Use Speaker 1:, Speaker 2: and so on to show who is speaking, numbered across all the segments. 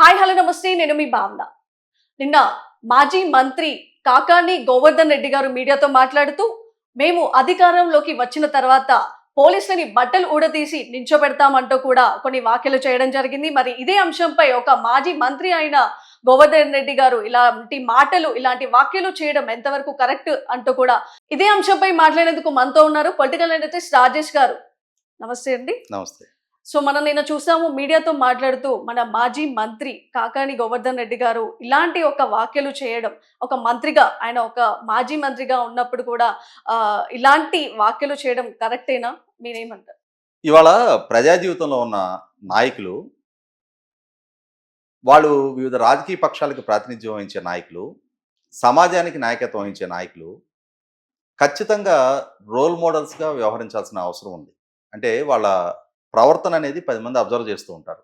Speaker 1: Hi hello నమస్తే. నేను మీ భావన. నిన్న మాజీ మంత్రి కాకాని గోవర్ధన్ రెడ్డి గారు మీడియాతో మాట్లాడుతూ మేము అధికారంలోకి వచ్చిన తర్వాత పోలీసులని బట్టలు ఊడదీసి నించోబెడతామంటూ కూడా కొన్ని వ్యాఖ్యలు చేయడం జరిగింది. మరి ఇదే అంశంపై ఒక మాజీ మంత్రి అయిన గోవర్ధన్ రెడ్డి గారు ఇలాంటి మాటలు ఇలాంటి వ్యాఖ్యలు చేయడం ఎంతవరకు కరెక్ట్ అంటూ కూడా ఇదే అంశంపై మాట్లాడేందుకు మనతో ఉన్నారు పొలిటికల్ అనలిస్ట్ రాజేష్ గారు. నమస్తే అండి.
Speaker 2: నమస్తే.
Speaker 1: సో మనం నిన్న చూసాము మీడియాతో మాట్లాడుతూ మన మాజీ మంత్రి కాకాని గోవర్ధన్ రెడ్డి గారు ఇలాంటి ఒక వ్యాఖ్యలు చేయడం ఒక మంత్రిగా ఆయన ఒక మాజీ మంత్రిగా ఉన్నప్పుడు కూడా ఇలాంటి వ్యాఖ్యలు చేయడం కరెక్టేనా? మీరేమంటారు?
Speaker 2: ఇవాళ ప్రజా జీవితంలో ఉన్న నాయకులు వాళ్ళు వివిధ రాజకీయ పక్షాలకు ప్రాతినిధ్యం వహించే నాయకులు సమాజానికి నాయకత్వం వహించే నాయకులు ఖచ్చితంగా రోల్ మోడల్స్గా వ్యవహరించాల్సిన అవసరం ఉంది. అంటే వాళ్ళ ప్రవర్తన అనేది పది మంది అబ్జర్వ్ చేస్తూ ఉంటారు.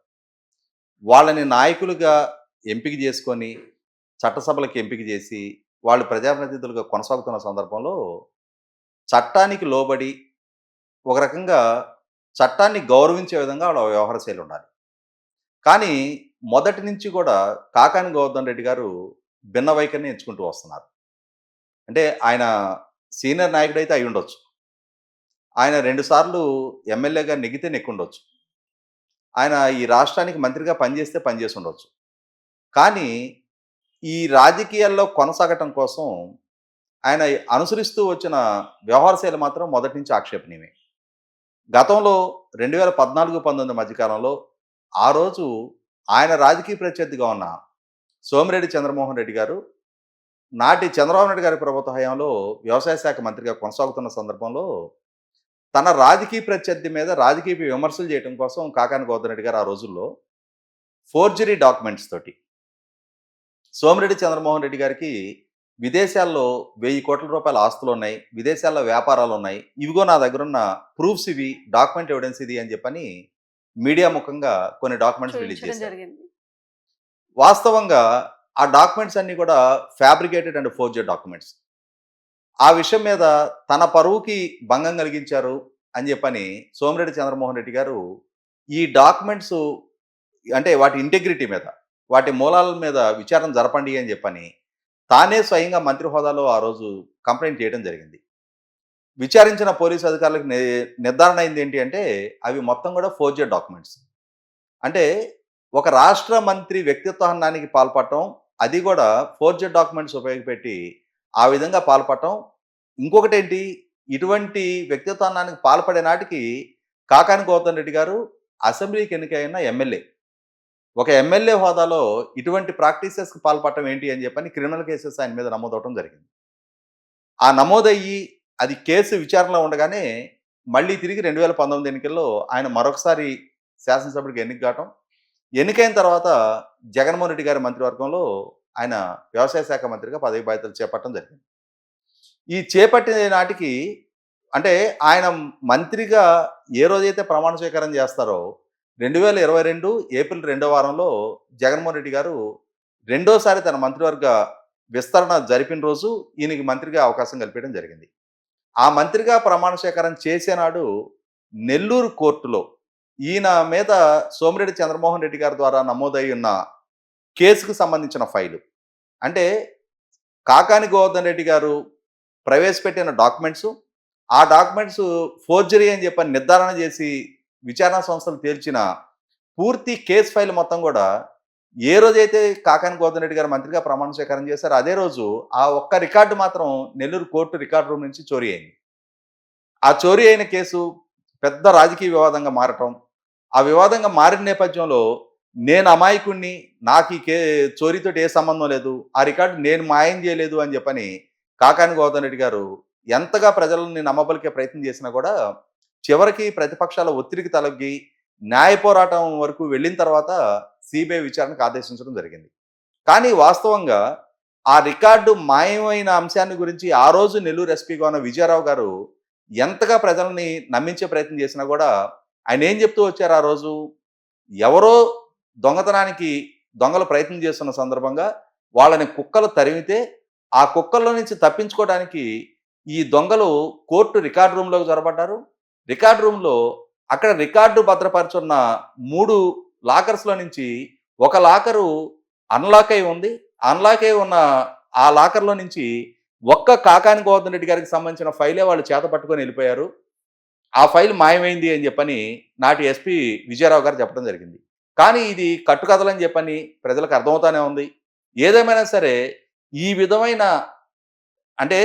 Speaker 2: వాళ్ళని నాయకులుగా ఎంపిక చేసుకొని చట్టసభలకు ఎంపిక చేసి వాళ్ళు ప్రజాప్రతినిధులుగా కొనసాగుతున్న సందర్భంలో చట్టానికి లోబడి ఒక రకంగా చట్టాన్ని గౌరవించే విధంగా వాళ్ళ వ్యవహార శైలి ఉండాలి. కానీ మొదటి నుంచి కూడా కాకాని గోవర్ధన్ రెడ్డి గారు భిన్న వైఖరిని ఎంచుకుంటూ వస్తున్నారు. అంటే ఆయన సీనియర్ నాయకుడు అయితే అయి ఉండొచ్చు ఆయన రెండుసార్లు ఎమ్మెల్యేగా నెగితే నెక్కుండొచ్చు. ఆయన ఈ రాష్ట్రానికి మంత్రిగా పనిచేస్తే పనిచేసి ఉండొచ్చు కానీ ఈ రాజకీయాల్లో కొనసాగటం కోసం ఆయన అనుసరిస్తూ వచ్చిన వ్యవహారశైలి మాత్రం మొదటి నుంచి ఆక్షేపణీయమే. గతంలో రెండు వేల పద్నాలుగు పంతొమ్మిది మధ్యకాలంలో ఆ రోజు ఆయన రాజకీయ ప్రత్యర్థిగా ఉన్న సోమిరెడ్డి చంద్రమోహన్ రెడ్డి గారు నాటి చంద్రబాబు నాయుడు గారి ప్రభుత్వ హయాంలో వ్యవసాయ శాఖ మంత్రిగా కొనసాగుతున్న సందర్భంలో తన రాజకీయ ప్రత్యర్థి మీద రాజకీయ విమర్శలు చేయడం కోసం కాకాని గౌతమ్ రెడ్డి గారు ఆ రోజుల్లో ఫోర్జరీ డాక్యుమెంట్స్ తోటి సోమిరెడ్డి చంద్రమోహన్ రెడ్డి గారికి విదేశాల్లో వెయ్యి కోట్ల రూపాయల ఆస్తులు ఉన్నాయి విదేశాల్లో వ్యాపారాలు ఉన్నాయి ఇవిగో నా దగ్గర ఉన్న ప్రూఫ్స్ ఇవి డాక్యుమెంట్ ఎవిడెన్స్ ఇది అని చెప్పని మీడియా ముఖంగా కొన్ని డాక్యుమెంట్స్ రిలీజ్ చేశారు. వాస్తవంగా ఆ డాక్యుమెంట్స్ అన్ని కూడా ఫ్యాబ్రికేటెడ్ అండ్ ఫోర్జెడ్ డాక్యుమెంట్స్. ఆ విషయం మీద తన పరువుకి భంగం కలిగించారు అని చెప్పని సోమిరెడ్డి చంద్రమోహన్ రెడ్డి గారు ఈ డాక్యుమెంట్స్ అంటే వాటి ఇంటెగ్రిటీ మీద వాటి మూలాల మీద విచారణ జరపండి అని చెప్పని తానే స్వయంగా మంత్రి హోదాలో ఆ రోజు కంప్లైంట్ చేయడం జరిగింది. విచారించిన పోలీసు అధికారులకు ని- నిర్ధారణ అయింది ఏంటి అంటే అవి మొత్తం కూడా ఫోర్జెడ్ డాక్యుమెంట్స్. అంటే ఒక రాష్ట్ర మంత్రి వ్యక్తిత్వ హనానికి పాల్పడటం అది కూడా ఫోర్జెడ్ డాక్యుమెంట్స్ ఉపయోగపెట్టి ఆ విధంగా పాల్పడటం. ఇంకొకటి ఏంటి ఇటువంటి వ్యక్తిత్వానికి పాల్పడే నాటికి కాకాని గౌతమ్ రెడ్డి గారు అసెంబ్లీకి ఎన్నికైన ఎమ్మెల్యే. ఒక ఎమ్మెల్యే హోదాలో ఇటువంటి ప్రాక్టీసెస్కి పాల్పడటం ఏంటి అని చెప్పని క్రిమినల్ కేసెస్ ఆయన మీద నమోదవటం జరిగింది. ఆ నమోదయ్యి అది కేసు విచారణలో ఉండగానే మళ్ళీ తిరిగి రెండు వేల పంతొమ్మిది ఎన్నికల్లో ఆయన మరొకసారి శాసనసభ్యుడికి ఎన్నిక కావటం. ఎన్నికైన తర్వాత జగన్మోహన్ రెడ్డి గారి మంత్రివర్గంలో ఆయన వ్యవసాయ శాఖ మంత్రిగా పదవి బాధ్యతలు చేపట్టడం జరిగింది. ఈ చేపట్టిన నాటికి అంటే ఆయన మంత్రిగా ఏ రోజైతే ప్రమాణ స్వీకారం చేస్తారో రెండు వేల ఇరవై రెండు ఏప్రిల్ రెండో వారంలో జగన్మోహన్ రెడ్డి గారు రెండోసారి తన మంత్రివర్గ విస్తరణ జరిపిన రోజు ఈయనకి మంత్రిగా అవకాశం కల్పించడం జరిగింది. ఆ మంత్రిగా ప్రమాణ స్వీకారం చేసేనాడు నెల్లూరు కోర్టులో ఈయన మీద సోమిరెడ్డి చంద్రమోహన్ రెడ్డి గారి ద్వారా నమోదై ఉన్న కేసుకు సంబంధించిన ఫైలు. అంటే కాకాని గోవర్ధన్ రెడ్డి గారు ప్రవేశపెట్టిన డాక్యుమెంట్స్ ఆ డాక్యుమెంట్స్ ఫోర్జరీ అని చెప్పని నిర్ధారణ చేసి విచారణ సంస్థలు తేల్చిన పూర్తి కేసు ఫైల్ మొత్తం కూడా ఏ రోజైతే కాకాని గోవర్ధన్ రెడ్డి గారు మంత్రిగా ప్రమాణ స్వీకారం చేశారో అదే రోజు ఆ ఒక్క రికార్డు మాత్రం నెల్లూరు కోర్టు రికార్డు రూమ్ నుంచి చోరీ అయింది. ఆ చోరీ అయిన కేసు పెద్ద రాజకీయ వివాదంగా మారటం ఆ వివాదంగా మారిన నేపథ్యంలో నేను అమాయకుణ్ణి నాకు ఈ కే చోరీతోటి ఏ సంబంధం లేదు ఆ రికార్డు నేను మాయం చేయలేదు అని చెప్పని కాకాని గౌతమ్ రెడ్డి గారు ఎంతగా ప్రజలని నమ్మబలికే ప్రయత్నం చేసినా కూడా చివరికి ప్రతిపక్షాల ఒత్తిడికి తలగ్గి న్యాయ పోరాటం వరకు వెళ్ళిన తర్వాత సిబిఐ విచారణకు ఆదేశించడం జరిగింది. కానీ వాస్తవంగా ఆ రికార్డు మాయమైన అంశాన్ని గురించి ఆ రోజు నెల్లూరు ఎస్పీగా ఉన్న విజయరావు గారు ఎంతగా ప్రజల్ని నమ్మించే ప్రయత్నం చేసినా కూడా ఆయన ఏం చెప్తూ వచ్చారు ఆ రోజు? ఎవరో దొంగతనానికి దొంగలు ప్రయత్నం చేస్తున్న సందర్భంగా వాళ్ళని కుక్కలు తరిమితే ఆ కుక్కల్లో నుంచి తప్పించుకోవడానికి ఈ దొంగలు కోర్టు రికార్డ్ రూమ్లోకి జొరబడ్డారు రికార్డ్ రూమ్లో అక్కడ రికార్డు భద్రపరుచున్న మూడు లాకర్స్లో నుంచి ఒక లాకరు అన్లాక్ అయి ఉంది. అన్లాక్ అయి ఉన్న ఆ లాకర్లో నుంచి ఒక్క కాకాని గోవర్ధన్ రెడ్డి గారికి సంబంధించిన ఫైలే వాళ్ళు చేత పట్టుకొని వెళ్ళిపోయారు. ఆ ఫైల్ మాయమైంది అని చెప్పని నాటి ఎస్పీ విజయరావు గారు చెప్పడం జరిగింది. కానీ ఇది కట్టుకథలని చెప్పని ప్రజలకు అర్థమవుతానే ఉంది. ఏదేమైనా సరే ఈ విధమైన అంటే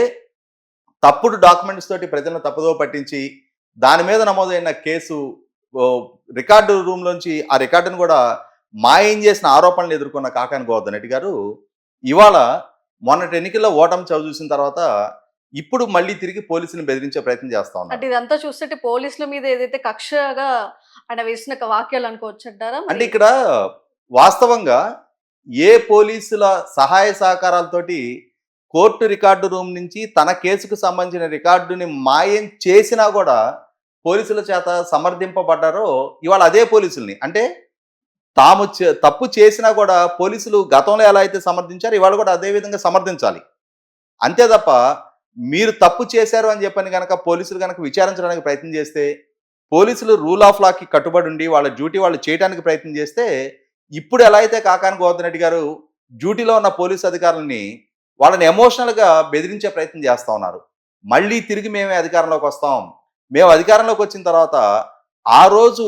Speaker 2: తప్పుడు డాక్యుమెంట్స్ తోటి ప్రజలను తప్పుదో పట్టించి దాని మీద నమోదైన కేసు ఓ, రికార్డు రూమ్లోంచి ఆ రికార్డును కూడా మాయం చేసిన ఆరోపణలు ఎదుర్కొన్న కాకాని గోవర్ధన్ రెడ్డి గారు ఇవాళ మొన్నటి ఎన్నికల్లో ఓటమి చవి చూసిన తర్వాత ఇప్పుడు మళ్ళీ తిరిగి పోలీసులను బెదిరించే ప్రయత్నం చేస్తా ఉన్నారు.
Speaker 1: అంటే ఇదంతా చూస్తుంటే పోలీసుల మీద ఏదైతే కక్షగా ఆయన వేసిన వాక్యాలు అనుకోవచ్చు అంటారా?
Speaker 2: అంటే ఇక్కడ వాస్తవంగా ఏ పోలీసుల సహాయ సహకారాలతోటి కోర్టు రికార్డు రూమ్ నుంచి తన కేసుకు సంబంధించిన రికార్డుని మాయం చేసినా కూడా పోలీసుల చేత సమర్థింపబడ్డారో ఇవాళ అదే పోలీసుల్ని. అంటే తాము తప్పు చేసినా కూడా పోలీసులు గతంలో ఎలా అయితే సమర్థించారో ఇవాళ కూడా అదే విధంగా సమర్థించాలి. అంతే తప్ప మీరు తప్పు చేశారు అని చెప్పని కనుక పోలీసులు కనుక విచారించడానికి ప్రయత్నం చేస్తే పోలీసులు రూల్ ఆఫ్ లాకి కట్టుబడి ఉండి వాళ్ళ డ్యూటీ వాళ్ళు చేయడానికి ప్రయత్నం చేస్తే ఇప్పుడు ఎలా అయితే కాకాని గోవర్ధన్ రెడ్డి గారు డ్యూటీలో ఉన్న పోలీసు అధికారులని వాళ్ళని ఎమోషనల్గా బెదిరించే ప్రయత్నం చేస్తూ ఉన్నారు. మళ్ళీ తిరిగి మేమే అధికారంలోకి వస్తాం. మేము అధికారంలోకి వచ్చిన తర్వాత ఆ రోజు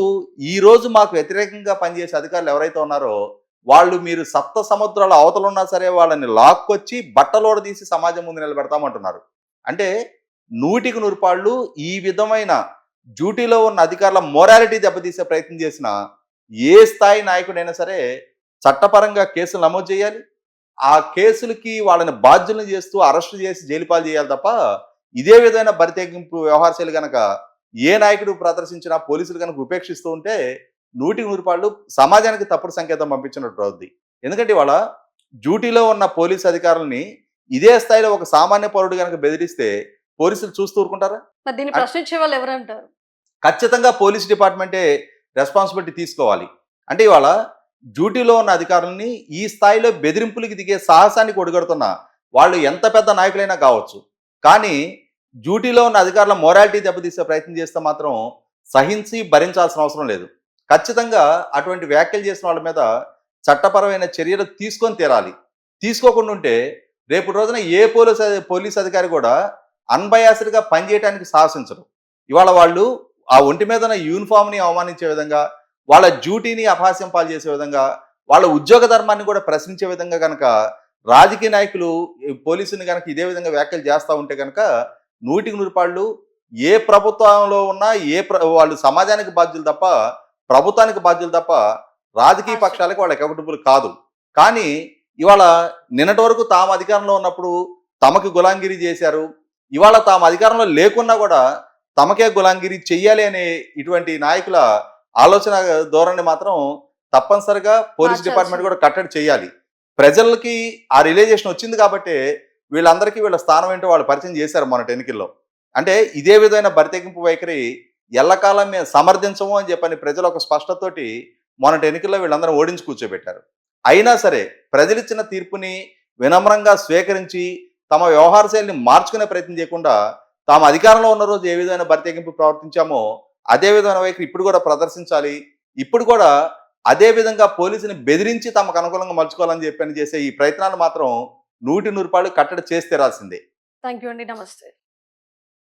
Speaker 2: ఈ రోజు మాకు వ్యతిరేకంగా పనిచేసే అధికారులు ఎవరైతే ఉన్నారో వాళ్ళు మీరు సప్త సముద్రాల అవతలున్నా సరే వాళ్ళని లాక్కొచ్చి బట్టలోడ తీసి సమాజం ముందు నిలబెడతామంటున్నారు. అంటే నూటికి నూరుపాళ్ళు ఈ విధమైన డ్యూటీలో ఉన్న అధికారుల మొరాలిటీ దెబ్బతీసే ప్రయత్నం చేసిన ఏ స్థాయి నాయకుడైనా సరే చట్టపరంగా కేసులు నమోదు చేయాలి. ఆ కేసులకి వాళ్ళని బాధ్యులను చేస్తూ అరెస్టు చేసి జైలుపాలు చేయాలి తప్ప ఇదే విధమైన బరితెగింపు వ్యవహారశైలి గనక ఏ నాయకుడు ప్రదర్శించినా పోలీసులు కనుక ఉపేక్షిస్తూ ఉంటే నూటికి నూరు పాళ్ళు సమాజానికి తప్పుడు సంకేతం పంపించినట్టు అవుద్ది. ఎందుకంటే ఇవాళ డ్యూటీలో ఉన్న పోలీసు అధికారులని ఇదే స్థాయిలో ఒక సామాన్య పౌరుడు కనుక బెదిరిస్తే పోలీసులు చూస్తూ ఊరుకుంటారా?
Speaker 1: దీన్ని ప్రశ్నించే వాళ్ళు ఎవరంటారు?
Speaker 2: ఖచ్చితంగా పోలీస్ డిపార్ట్మెంటే రెస్పాన్సిబిలిటీ తీసుకోవాలి. అంటే ఇవాళ డ్యూటీలో ఉన్న అధికారులని ఈ స్థాయిలో బెదిరింపులకి దిగే సాహసానికి ఒడిగడుతున్న వాళ్ళు ఎంత పెద్ద నాయకులైనా కావచ్చు. కానీ డ్యూటీలో ఉన్న అధికారుల మొరాలిటీ దెబ్బతీసే ప్రయత్నం చేస్తే మాత్రం సహించి భరించాల్సిన అవసరం లేదు. ఖచ్చితంగా అటువంటి వ్యాఖ్యలు చేసిన వాళ్ళ మీద చట్టపరమైన చర్యలు తీసుకొని తీరాలి. తీసుకోకుండా ఉంటే రేపు రోజున ఏ పోలీస్ పోలీస్ అధికారి కూడా అన్బయాస్డ్గా పనిచేయడానికి సాహసించరు. ఇవాళ వాళ్ళు ఆ ఒంటి మీద ఉన్న యూనిఫామ్ని అవమానించే విధంగా వాళ్ళ డ్యూటీని అపహాస్యం పాలు చేసే విధంగా వాళ్ళ ఉద్యోగ ధర్మాన్ని కూడా ప్రశ్నించే విధంగా కనుక రాజకీయ నాయకులు పోలీసుని కనుక ఇదే విధంగా వ్యాఖ్యలు చేస్తూ ఉంటే కనుక నూటికి నూరు పాళ్ళు ఏ ప్రభుత్వంలో ఉన్నా ఏ ప్ర వాళ్ళు సమాజానికి బాధ్యులు తప్ప ప్రభుత్వానికి బాధ్యులు తప్ప రాజకీయ పక్షాలకు వాళ్ళకి అకౌంటబుల్ కాదు. కానీ ఇవాళ నిన్నటి వరకు తాము అధికారంలో ఉన్నప్పుడు తమకి గులాంగిరి చేశారు. ఇవాళ తాము అధికారంలో లేకున్నా కూడా తమకే గులాంగిరి చెయ్యాలి అనే ఇటువంటి నాయకుల ఆలోచన ధోరణి మాత్రం తప్పనిసరిగా పోలీస్. డిపార్ట్మెంట్ కూడా కట్టడి చేయాలి. ప్రజలకి ఆ రిలైజేషన్ వచ్చింది కాబట్టి వీళ్ళందరికీ వీళ్ళ స్థానం ఏంటో వాళ్ళు పరిచయం చేశారు మొన్నటి ఎన్నికల్లో. అంటే ఇదే విధమైన బరితెగింపు వైఖరి ఎల్లకాలం మేము సమర్థించము అని చెప్పని ప్రజలు ఒక స్పష్టతోటి మొన్నటి ఎన్నికల్లో వీళ్ళందరూ ఓడించి కూర్చోబెట్టారు. అయినా సరే ప్రజలిచ్చిన తీర్పుని వినమ్రంగా స్వీకరించి తమ వ్యవహార శైలిని మార్చుకునే ప్రయత్నం చేయకుండా తాము అధికారంలో ఉన్న రోజు ఏ విధమైన బరితెగింపు ప్రవర్తించామో అదే విధమైన వైఖరి ఇప్పుడు కూడా ప్రదర్శించాలి. ఇప్పుడు కూడా అదే విధంగా పోలీసుని బెదిరించి తమకు అనుకూలంగా మలుచుకోవాలని చెప్పని చేసే ఈ ప్రయత్నాలు మాత్రం నూటి నూరు రూపాయలు కట్టడి చేసి తీరాల్సిందే.
Speaker 1: థ్యాంక్ యూ అండి. నమస్తే.